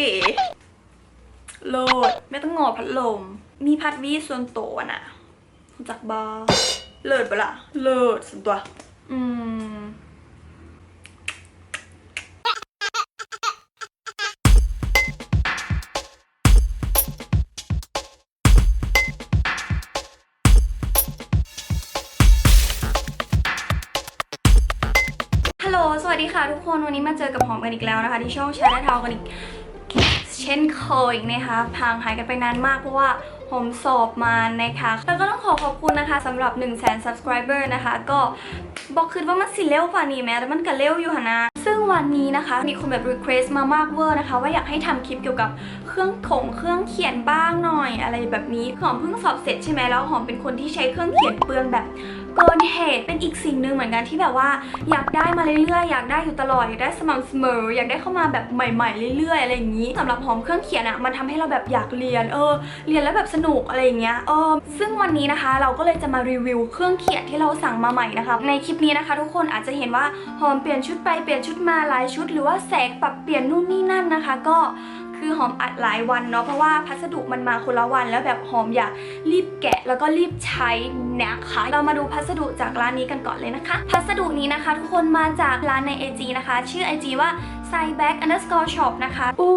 เก๋โลดไม่ต้องงอพัดลม มีพัดวีส่วนตัวน่ะจักบาเลิศปะล่ะเลิศสุดตัว อืมฮัลโหล สวัสดีค่ะทุกคน วันนี้มาเจอกับหอมกันอีกแล้วนะคะ ที่ช่องแชร์และเทากันอีก ช่นเคยนะคะพางหายกันไปนานมากเพราะว่าผมสอบมานะคะแล้วก็ต้องขอขอบคุณนะคะสำหรับ 1 0 0 0 0แสน subscriber นะคะ ก็บอกคืนว่ามันสิเร็วป่านี้แม้แต่มันก็เร็วอยู่หนนะซึ่งวันนี้นะคะ มีคนแบบ request มามากเวอร์นะคะ ว่าอยากให้ทำคลิปเกี่ยวกับเครื่องถงเครื่องเขียนบ้างหน่อย อะไรแบบนี้หอมเพิ่งสอบเสร็จใช่ไหมแล้วหอมเป็นคนที่ใช้เครื่องเขียนเปลืองแบบเกินเหตุเป็นอีกสิ่งหนึ่งเหมือนกันที่แบบว่า อยากได้มาเรื่อยๆ อยากได้อยู่ตลอดอยากได้สม่ำเสมอ อยากได้เข้ามาแบบใหม่ ๆ เรื่อยๆ อะไรอย่างนี้สำหรับหอมเครื่องเขียนอะมันทำให้เราแบบอยากเรียน เออ เรียนแล้วแบบสนุกอะไรอย่างเงี้ยเออซึ่งวันนี้นะคะ เราก็เลยจะมารีวิวเครื่องเขียนที่เราสั่งมาใหม่นะคะในคลิปนี้นะคะ ทุกคนอาจจะเห็นว่าหอมเปลี่ยนชุดไปเปลี่ยนชุดมาหลายชุด หรือว่าแสกปรับเปลี่ยนนู่นนี่นั่นนะคะ ก็ คือหอมอัดหลายวันเนาะเพราะว่าพัสดุมันมาคนละวัน แล้วแบบหอมอยากรีบแกะแล้วก็รีบใช้นะคะเรามาดูพัสดุจากร้านนี้กันก่อนเลยนะคะ พัสดุนี้นะคะ ทุกคนมาจากร้านใน IG นะคะ ชื่อ IG ว่า s i b a g underscore shop นะคะอู้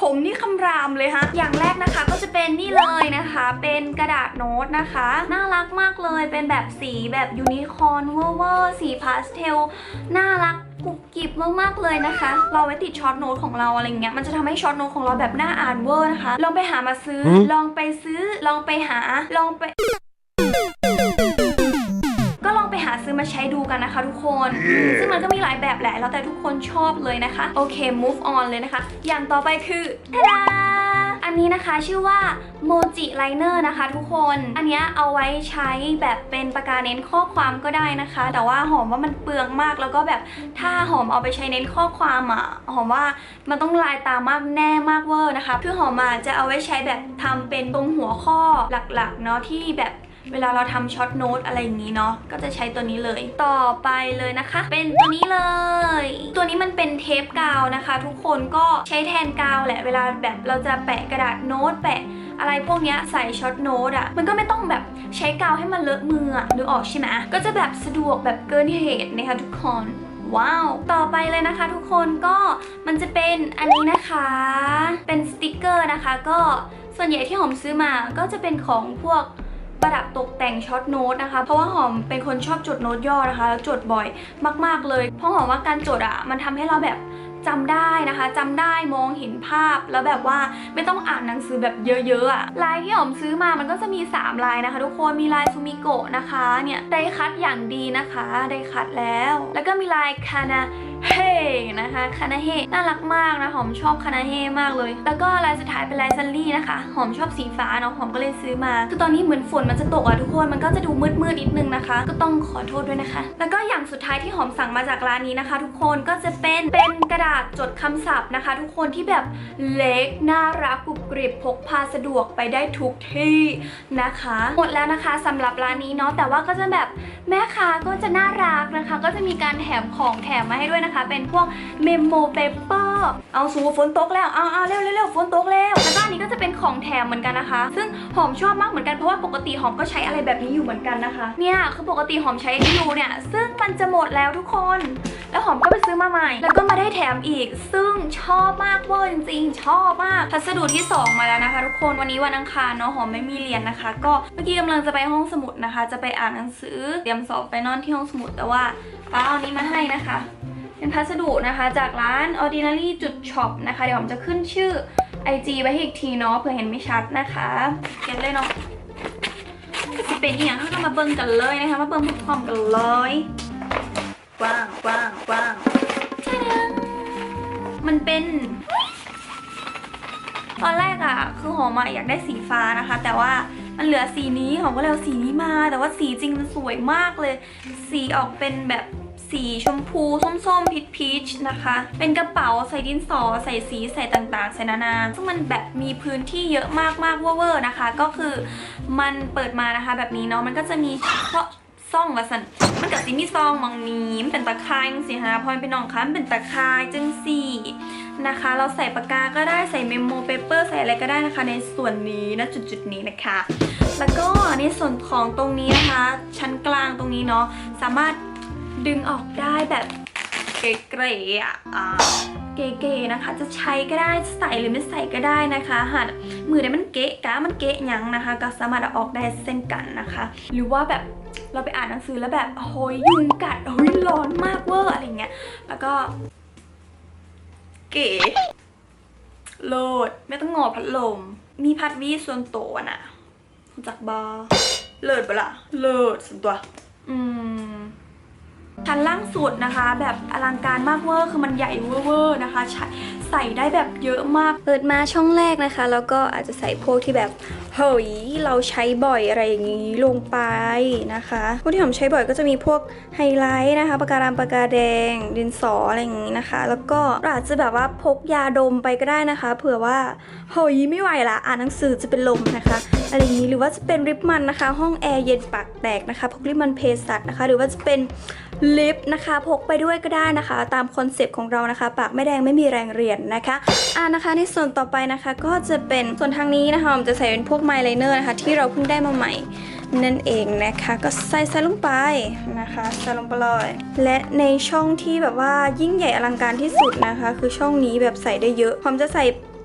ผมนี่คำรามเลยฮะ อย่างแรกนะคะก็จะเป็นนี่เลยนะคะ เป็นกระดาษโน้ตนะคะ น่ารักมากเลย เป็นแบบสีแบบยูนิคอร์นเวอร์เวอร์สีพาสเทล น่ารัก มากๆเลยนะคะ เราไว้ติดช็อตโน้ตของเราอะไรเงี้ยมันจะทำให้ช็อตโน้ตของเราแบบน่าอ่านเวอร์นะคะ ลองไปหามาซื้อหืมลองไปซื้อ ลองไปหา ลองไปก็ลองไปหาซื้อมาใช้ดูกันนะคะทุกคนซึ่งมันก็มีหลายแบบแหละ แล้วแต่ทุกคนชอบเลยนะคะ โอเค move on เลยนะคะ อย่างต่อไปคือทาดา อันนี้นะคะชื่อว่า Moji Liner นะคะทุกคน อันเนี้ยเอาไว้ใช้แบบเป็นปากกาเน้นข้อความก็ได้นะคะ แต่ว่าหอมว่ามันเปลืองมากแล้วก็แบบถ้าหอมเอาไปใช้เน้นข้อความอะหอมว่ามันต้องลายตามากแน่มากเวอร์นะคะ คือหอมอะจะเอาไว้ใช้แบบทำเป็นตรงหัวข้อหลักๆเนาะที่แบบ เวลาเราทำช็อตโน้ตอะไรอย่างนี้เนาะก็จะใช้ตัวนี้เลยต่อไปเลยนะคะ เป็นตัวนี้เลย ตัวนี้มันเป็นเทปกาวนะคะ ทุกคนก็ใช้แทนกาวแหละเวลาแบบเราจะแปะกระดาษโน้ตแปะอะไรพวกนี้ใส่ช็อตโน้ตอะ มันก็ไม่ต้องแบบใช้กาวให้มันเลอะมืออะนึกออกใช่ไหมก็จะแบบสะดวกแบบเกินเหตุนะคะทุกคนว้าว ต่อไปเลยนะคะทุกคนก็มันจะเป็นอันนี้นะคะ เป็นสติกเกอร์นะคะ ก็ส่วนใหญ่ที่หอมซื้อมาก็จะเป็นของพวก ประดับตกแต่งช็อตโน้ตนะคะ เพราะว่าหอมเป็นคนชอบจดโน้ตย่อนะคะ แล้วจดบ่อยมาก ๆเลย เพราะหอมว่าการจดอะมันทำให้เราแบบ จำได้นะคะจำได้มองเห็นภาพแล้วแบบว่าไม่ต้องอ่านหนังสือแบบเยอะๆอะลายที่หอมซื้อมามันก็จะมี 3 ลายนะคะ ทุกคนมีลายซูมิโกะนะคะเนี่ยได้คัตอย่างดีนะคะได้คัตแล้ว แล้วก็มีลายคานาเฮนะคะคานาเฮน่ารักมากนะหอมชอบคานาเฮมากเลย แล้วก็ลายสุดท้ายเป็นลายซันลี่นะคะ หอมชอบสีฟ้าเนาะหอมก็เลยซื้อมา คือตอนนี้เหมือนฝนมันจะตกอะทุกคนมันก็จะดูมืดๆนิดนึงนะคะ ก็ต้องขอโทษด้วยนะคะ แล้วก็อย่างสุดท้ายที่หอมสั่งมาจากร้านนี้นะคะ ทุกคนก็จะเป็นเป็นกระดาษจดคำศัพท์นะคะ ทุกคนที่แบบเล็กน่ารักกรุบกริบพกพาสะดวกไปได้ทุกที่นะคะ หมดแล้วนะคะสำหรับร้านนี้เนาะแต่ว่าก็จะแบบแม่ค้าก็จะน่ารักนะคะ ก็จะมีการแถมของแถมมาให้ด้วยนะคะ เป็นพวกเมมโมเปเปอร์ เอาสูฝนตกแล้วเอาเอาเร็วเร็วฝนตกแล้วแล้วก็อันนี้ก็จะเป็นของแถมเหมือนกันนะคะ ซึ่งหอมชอบมากเหมือนกันเพราะว่าปกติหอมก็ใช้อะไรแบบนี้อยู่เหมือนกันนะคะ เนี่ยคือปกติหอมใช้อันนี้อยู่เนี่ย ซึ่งมันจะหมดแล้วทุกคน แล้วหอมก็ไปซื้อมาใหม่ แล้วก็มาได้แถมอีก ซึ่งชอบมากเวอร์จริงๆชอบมากพัสดุที่ 2 มาแล้วนะคะ ทุกคนวันนี้วันอังคารเนาะหอมไม่มีเรียนนะคะ ก็เมื่อกี้กำลังจะไปห้องสมุดนะคะ จะไปอ่านหนังสือเตรียมสอบไฟนอลที่ห้องสมุดแต่ว่าป้าเอานี้มาให้นะคะ เป็นพัสดุนะคะจากร้าน ordinary จุดช็อปนะคะ เดี๋ยวผมจะขึ้นชื่อ IG ไว้ให้อีกทีเนาะเผื่อเห็นไม่ชัดนะคะเก็ตเลยเนาะจะเป็นอย่างที่เรามาเบิ่งกันเลยนะคะ มาเบิ่งพร้อมกันเลยกว้างกว้างกว้างจ้าดงมันเป็นตอนแรกอะคือหอมอะอยากได้สีฟ้านะคะ แต่ว่ามันเหลือสีนี้หอมก็เลยเอาสีนี้มา แต่ว่าสีจริงมันสวยมากเลย สีออกเป็นแบบ สีชมพูส้มๆพีชพีชนะคะ เป็นกระเป๋าใส่ดินสอใส่สีใส่ต่างๆ ใส่นานาซึ่งมันแบบมีพื้นที่เยอะมากๆเวอร์ๆนะคะ ก็คือมันเปิดมานะคะ แบบนี้เนาะมันก็จะมีเฉพาะซ่องละสันมันกับซิมีซองมองนีมันเป็นตะไคร้สิฮะพอเป็นน้องคะมันเป็นตะไคร้จังสี่นะคะ เราใส่ปากกาก็ได้ใส่เมมโมเปเปอร์ใส่อะไรก็ได้นะคะ ในส่วนนี้นะจุดๆนี้นะคะ แล้วก็ในส่วนของตรงนี้นะคะ ชั้นกลางตรงนี้เนาะสามารถ ดึงออกได้แบบเก๋ๆอะเก๋ๆนะคะ จะใช้ก็ได้ใส่หรือไม่ใส่ก็ได้นะคะหากมือไหนมันเก๋กะมันเก๋ยังนะคะ ก็สามารถเอาออกได้เส้นกันนะคะ หรือว่าแบบเราไปอ่านหนังสือแล้วแบบโอ้ยยุงกัดโอ้ยร้อนมากเวอร์อะไรเงี้ยแล้วก็ เก๋โหลดไม่ต้องงอพัดลม มีพัดวีส่วนตัวน่ะจักบาเลิศปะล่ะเลิศสุดตัว อืม ชั้นล่างสุดนะคะ แบบอลังการมากเวอร์คือมันใหญ่เวอร์นะคะใช้ใส่ได้แบบเยอะมาก เปิดมาช่องแรกนะคะ แล้วก็อาจจะใส่พวกที่แบบเฮ้ยเราใช้บ่อยอะไรอย่างนี้ลงไปนะคะพวกที่ผมใช้บ่อยก็จะมีพวกไฮไลท์นะคะปากการังปากกาแดงดินสออะไรอย่างนี้นะคะ แล้วก็อาจจะแบบว่าพกยาดมไปก็ได้นะคะ เผื่อว่าเฮ้ยไม่ไหวละอ่านหนังสือจะเป็นลมนะคะอะไรอย่างนี้หรือว่าจะเป็นริบมันนะคะ ห้องแอร์เย็นปากแตกนะคะพกริบมันเพสัตนะคะ หรือว่าจะเป็น ลิปนะคะพกไปด้วยก็ได้นะคะ ตามคอนเซปต์ของเรานะคะ ปากไม่แดงไม่มีแรงเรียนนะคะอ่านะคะในส่วนต่อไปนะคะก็จะเป็นส่วนทางนี้นะคะผมจะใส่เป็นพวกไมล์ไลเนอร์นะคะที่เราเพิ่งได้มาใหม่นั่นเองนะคะก็ใส่ใส่ลงไปนะคะใส่ลงไปเลยและในช่องที่แบบว่ายิ่งใหญ่อลังการที่สุดนะคะ คือช่องนี้แบบใส่ได้เยอะผมจะใส่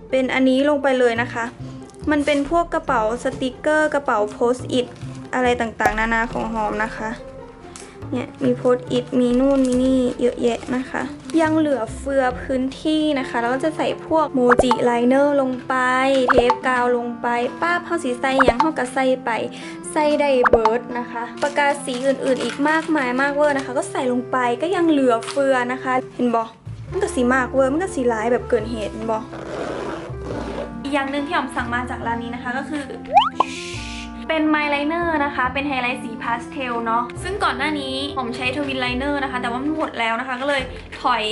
เป็นอันนี้ลงไปเลยนะคะ มันเป็นพวกกระเป๋าสติกเกอร์ กระเป๋าโพสต์อิทอะไรต่างๆ นานาของหอมนะคะ เนี่ยมีโพสอิทมีนู่นมีนี่เยอะแยะนะคะ ยังเหลือเฟือพื้นที่นะคะ แล้วก็จะใส่พวกโมจิไลเนอร์ลงไป เทปกาวลงไป ป้าบเข้าสีใส่ยังเข้ากับใส่ไปใส่ไดเบิร์ดนะคะปากกาสีอื่นๆ อีกมากมายมากเวอร์นะคะ ก็ใส่ลงไปก็ยังเหลือเฟือนะคะ เห็นบอกมันก็สีมากเวอร์มันก็สีร้ายแบบเกินเหตุเห็นบอกอีกอย่างหนึ่งที่ผมสั่งมาจากร้านนี้นะคะก็คือ เป็นไมล์ไลเนอร์นะคะ เป็นไฮไลท์สีพาสเทลเนาะ ซึ่งก่อนหน้านี้ผมใช้ทวินไลเนอร์นะคะ แต่ว่ามันหมดแล้วนะคะ ก็เลยถอย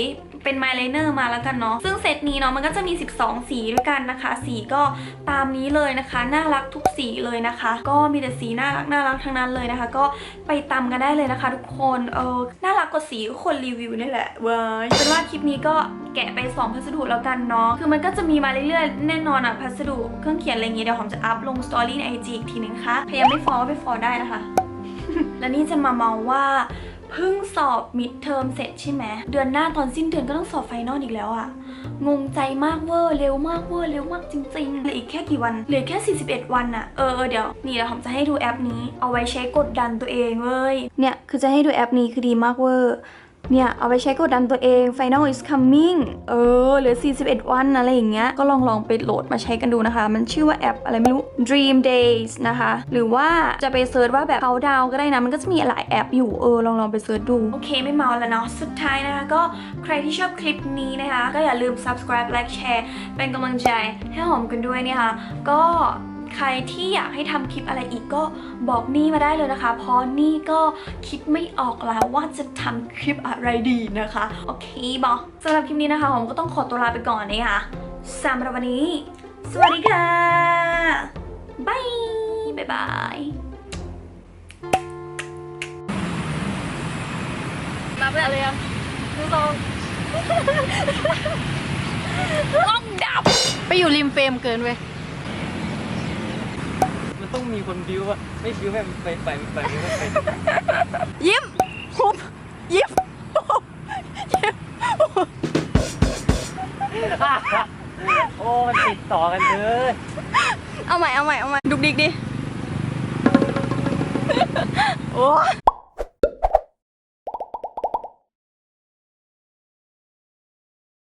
เป็นไมล์ไลเนอร์มาแล้วกันเนาะซึ่งเซตนี้เนาะมันก็จะมี 12 สีด้วยกันนะคะ สีก็ตามนี้เลยนะคะ น่ารักทุกสีเลยนะคะ ก็มีแต่สีน่ารักน่ารักทั้งนั้นเลยนะคะ ก็ไปตามกันได้เลยนะคะ ทุกคนเออน่ารักกว่าสีก็คนรีวิวนี่แหละเว้ยเป็นว่าคลิปนี้ก็แกะไป 2 พัสดุแล้วกันเนาะคือมันก็จะมีมาเรื่อยๆแน่นอนอะพัสดุเครื่องเขียนอะไรเงี้ยเดี๋ยวผมจะอัพลงสตอรี่ในไอจีอีกทีนึงค่ะใครยังไม่ฟอลก็ไปฟอลได้นะคะ และนี่จะมาเมาว่า เพิ่งสอบมิดเทอมเสร็จใช่ไหมเดือนหน้าตอนสิ้นเดือนก็ต้องสอบไฟนอลอีกแล้วอะงงใจมากเวอร์เร็วมากเวอร์เร็วมากจริงๆเหลืออีกแค่กี่วันเหลือแค่ 41 วันอะเออเออเดี๋ยวนี่เดี๋ยวผมจะให้ดูแอปนี้เอาไว้ใช้กดดันตัวเองเว้ยเนี่ยคือจะให้ดูแอปนี้คือดีมากเวอร์ เนี่ยเอาไปใช้กดดันตัวเอง Final is coming เออเหลือ 41 วันอะไรอย่างเงี้ยก็ลองลองไปโหลดมาใช้กันดูนะคะ มันชื่อว่าแอปอะไรไม่รู้ Dream Days นะคะ หรือว่าจะไปเซิร์ชว่าแบบเขาดาวก็ได้นะ มันก็จะมีหลายแอปอยู่เออลองลองไปเซิร์ชดู โอเคไม่เมาแล้วเนาะสุดท้ายนะคะ ก็ใครที่ชอบคลิปนี้นะคะ ก็อย่าลืม subscribe like share เป็นกำลังใจให้หอมกันด้วยเนี่ยค่ะก็ ใครที่อยากให้ทำคลิปอะไรอีกก็บอกนี่มาได้เลยนะคะ เพราะนี่ก็คิดไม่ออกแล้วว่าจะทำคลิปอะไรดีนะคะ โอเคบอกสำหรับคลิปนี้นะคะผมก็ต้องขอตัวลาไปก่อนนะคะสำหรับวันนี้ สวัสดีค่ะบายบายบายนับไปอะไรยังดูตองกล้องดับ ไปอยู่ริมเฟรมเกินเว้ย ต้องมีคนบิ้วอะไม่บิ้วแม่ไปไปไปไปไปยิ้มคุบยิ้มหุบยิ้มโอ้มันติดต่อกันเลยเอาใหม่เอาใหม่เอาใหม่ดุกดิกดิโอ้